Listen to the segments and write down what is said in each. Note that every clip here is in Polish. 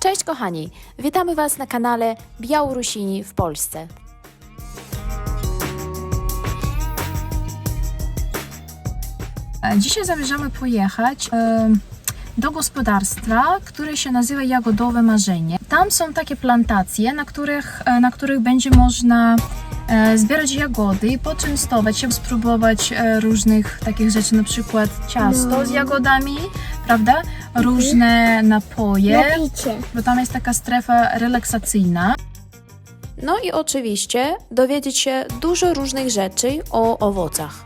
Cześć kochani, witamy Was na kanale Białorusini w Polsce. Dzisiaj zamierzamy pojechać e, do gospodarstwa, które się nazywa Jagodowe Marzenie. Tam są takie plantacje, na których, e, na których będzie można e, zbierać jagody poczęstować się, spróbować e, różnych takich rzeczy, na przykład ciasto z jagodami, prawda? Różne napoje, Napicie. bo tam jest taka strefa relaksacyjna. No i oczywiście dowiedzieć się dużo różnych rzeczy o owocach.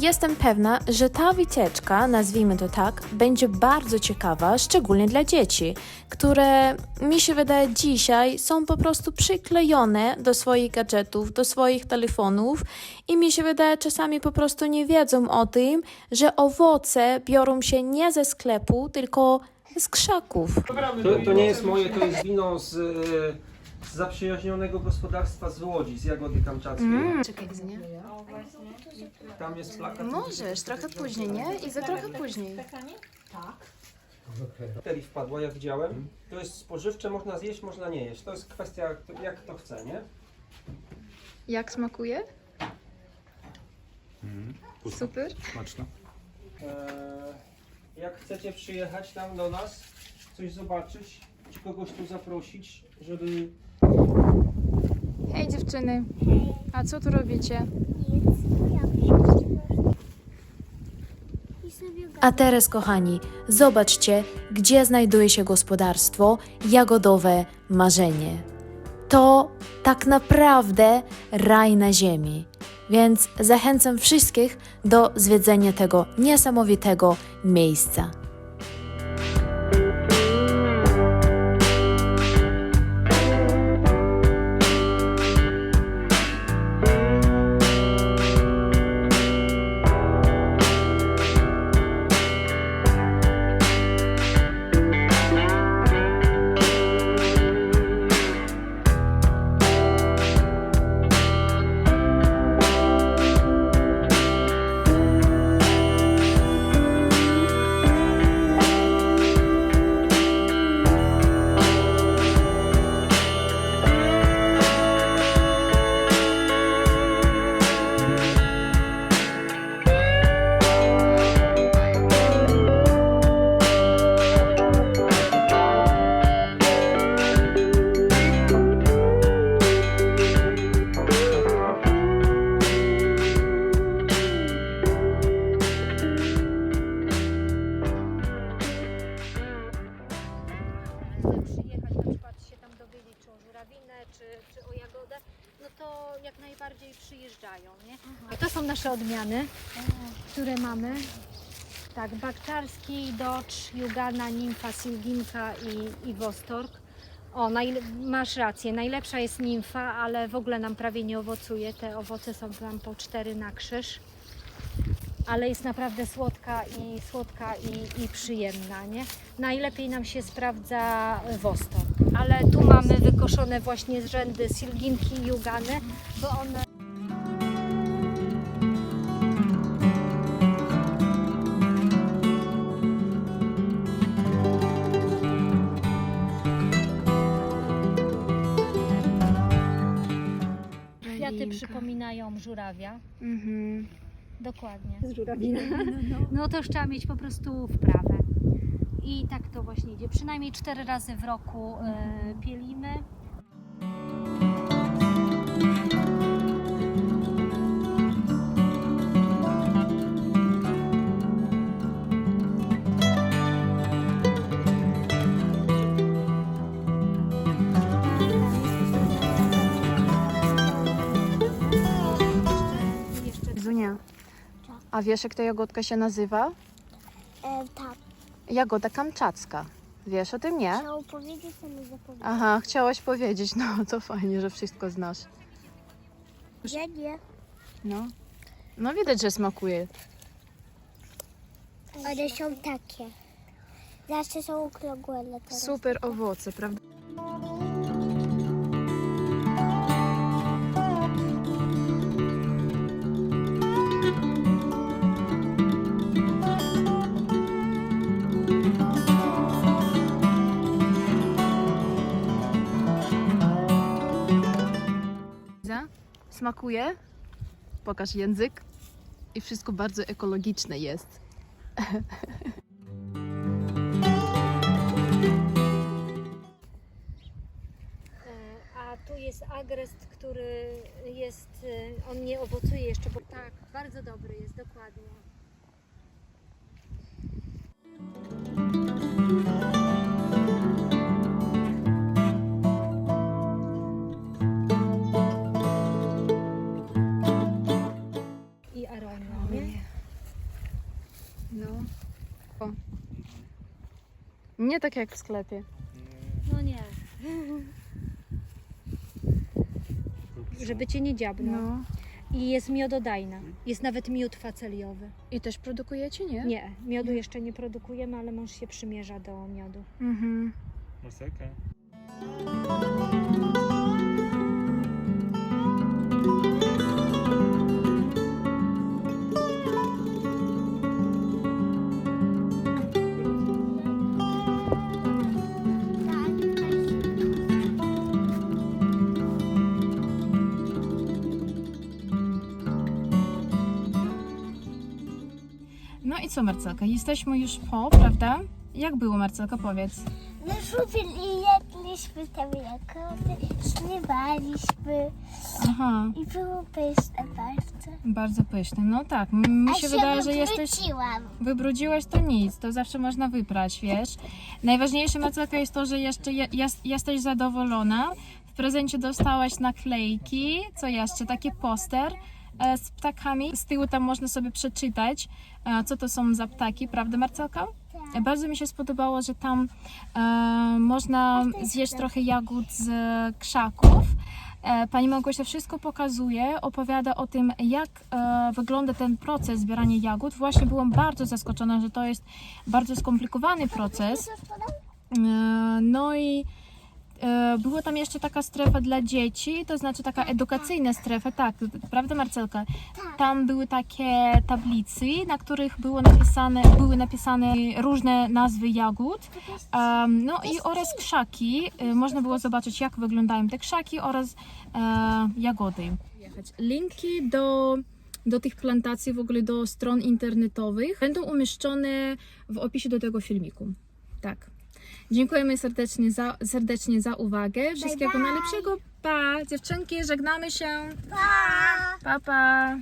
Jestem pewna, że ta wycieczka, nazwijmy to tak, będzie bardzo ciekawa, szczególnie dla dzieci, które mi się wydaje dzisiaj są po prostu przyklejone do swoich gadżetów, do swoich telefonów i mi się wydaje czasami po prostu nie wiedzą o tym, że owoce biorą się nie ze sklepu, tylko z krzaków. To, to nie jest moje, to jest wino z, e, z zaprzyjaźnionego gospodarstwa z Łodzi, z Jagody Kamczackiej. Czekaj, nie? Tam jest plakat. Możesz, trochę później, nie? I za trochę później. Baterii wpadła, jak widziałem. To jest spożywcze, można zjeść, można nie jeść. To jest kwestia, jak- jak kto chce, nie? Jak smakuje? Super. Smaczne. E, jak chcecie przyjechać tam do nas, coś zobaczyć, czy kogoś tu zaprosić, żeby Hej dziewczyny, a co tu robicie? A teraz, kochani, zobaczcie, gdzie znajduje się gospodarstwo Jagodowe Marzenie. To tak naprawdę raj na ziemi, więc zachęcam wszystkich do zwiedzenia tego niesamowitego miejsca. Chce przyjechać, na przykład się tam dowiedzieć, czy o żurawinę, czy, czy o jagodę, no to jak najbardziej przyjeżdżają, nie? A to są nasze odmiany, które mamy. Tak, Bakczarski, Docz, Jugana, Nimfa, Silginka i, i Wostorg. O, masz rację, najlepsza jest nimfa, ale w ogóle nam prawie nie owocuje. Te owoce są tam po cztery na krzyż. Ale jest naprawdę słodka i słodka i, i przyjemna, nie? Najlepiej nam się sprawdza Wostok. Ale tu mamy wykoszone właśnie z rzędy silginki i jugany, bo one kwiaty przypominają żurawia. Mhm. Dokładnie. Z żurawina. No to już trzeba mieć po prostu wprawę. I tak to właśnie idzie. Przynajmniej cztery razy w roku e, pielimy. A wiesz jak ta jagodka się nazywa? E, tak, Jagoda kamczacka. Wiesz o tym, nie? chciał powiedzieć, a nie zapowiedzieć. Aha, chciałaś powiedzieć, no to fajnie, że wszystko znasz. Ja nie. No. No widać, że smakuje. One są takie. Zawsze są okrągłe, ale. Super owoce, prawda? Smakuje? Pokaż język. I wszystko bardzo ekologiczne jest. E, A tu jest agrest, który jest, e, on nie owocuje jeszcze, bo tak, bardzo dobry jest, dokładnie. No. O. Nie tak jak w sklepie. No nie. Żeby cię nie dziabnął. No. I jest miododajna. Jest nawet miód faceliowy. I też produkujecie, nie? Nie, miodu jeszcze nie produkujemy, ale mąż się przymierza do miodu. Mhm. Marcelka. No i co, Marcelka? Jesteśmy już po, prawda? Jak było, Marcelka? Powiedz. No szupili, jedliśmy tam jagody, śpiewaliśmy Aha, i było pyszne bardzo. bardzo pyszne. No tak, m- mi się wydaje, że jesteś... Wybrudziłaś to nic, to zawsze można wyprać, wiesz. Najważniejsze, Marcelka, jest to, że jeszcze je, jest, jesteś zadowolona. W prezencie dostałaś naklejki, co jeszcze? Taki poster z ptakami. Z tyłu tam można sobie przeczytać, e, co to są za ptaki, prawda Marcelka? E, Bardzo mi się spodobało, że tam e, można zjeść trochę jagód z krzaków. E, Pani Małgosia wszystko pokazuje, opowiada o tym, jak e, wygląda ten proces zbierania jagód. Właśnie byłam bardzo zaskoczona, że to jest bardzo skomplikowany proces. E, No i e, była tam jeszcze taka strefa dla dzieci, to znaczy taka edukacyjna strefa, tak, prawda Marcelka? Tam były takie tablicy, na których było napisane, były napisane różne nazwy jagód. Um, no i oraz krzaki. E, Można było zobaczyć, jak wyglądają te krzaki oraz e, jagody. Linki do, do tych plantacji, w ogóle do stron internetowych będą umieszczone w opisie do tego filmiku. Tak. Dziękujemy serdecznie za, serdecznie za uwagę. Wszystkiego najlepszego. Pa! Dziewczynki, żegnamy się. Pa! Pa, pa!